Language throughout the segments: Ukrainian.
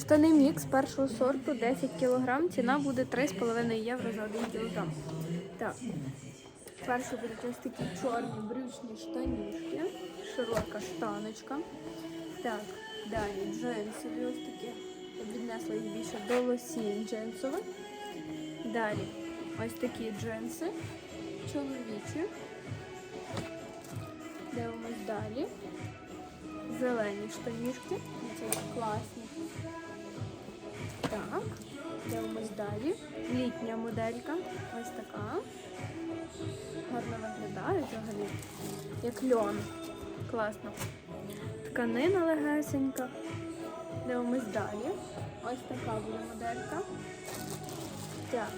Штани мікс першого сорту 10 кг. Ціна буде 3,5 євро за 1 кг. Так. Перші будуть ось такі чорні брючні штанішки, широка штаночка. Так, далі джинсові ось такі. Віднесла їх більше до лосін джинсових. Далі ось такі джинси чоловічі. Дивимось далі. Зелені штанішки. Це класні. Так, дивимось далі. Літня моделька. Ось така. Гарно виглядає взагалі. Як льон. Класно. Тканина легесенька. Дивимось далі. Ось така буде моделька. Так.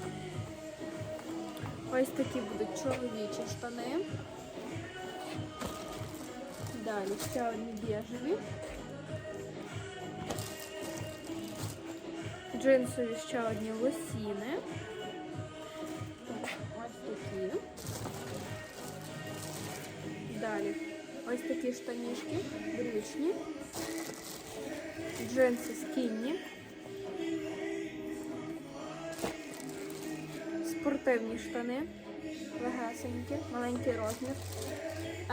Ось такі будуть чоловічі штани. Далі ще одні біжеві. Джинсові ще одні лосіни. Ось такі. Далі ось такі штанішки, брючні. Джинси скінні. Спортивні штани. Легесенькі, маленький розмір.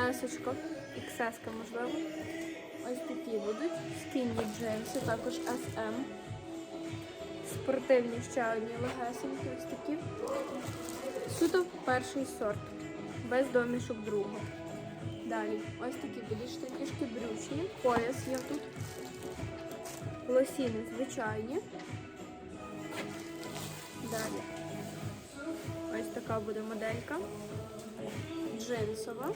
Есочка, XS можливо. Ось такі будуть. Скінні джинси, також SM. Спортивні ще одні легесенькі, ось такі. Суто перший сорт. Без домішок другого. Далі. Ось такі будуть штанішки брючні. Пояс є тут. Лосіни звичайні. Далі. Ось така буде моделька. Джинсова.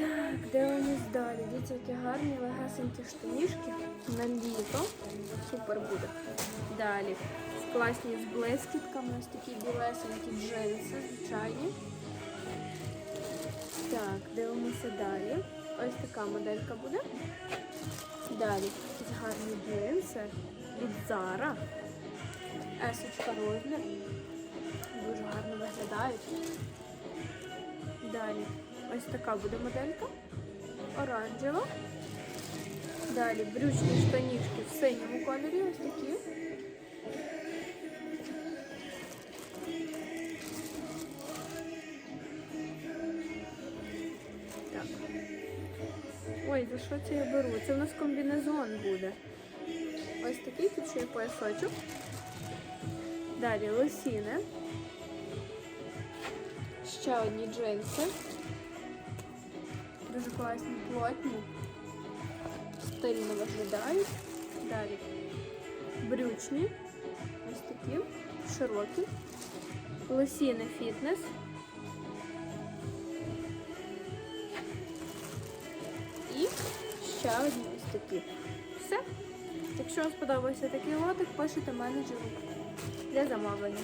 Так, дивимось далі. Дивіться, які гарні легасенькі штанішки на літо. Супер буде. Далі. Класні з блискітками, ось такі білесенькі джинси, звичайні. Так, дивимося далі. Ось така моделька буде. Далі якісь гарні джинси від Zara. Есочка розмір. Дуже гарно виглядають. Далі ось така буде моделька. Оранжева. Далі брючні штанішки в синьому кольорі. Ось такі. Так. Ой, за що це я беру? Це в нас комбінезон буде. Ось такий тут ще є поясочок. Далі лосіни. Ще одні джинси. Дуже класні, плотні. Стильно виглядають. Далі брючні. Ось такі, широкі. Лосіни фітнес. І ще одні ось такі. Все. Якщо вам сподобався такий лотик, пишете менеджеру для замовлення.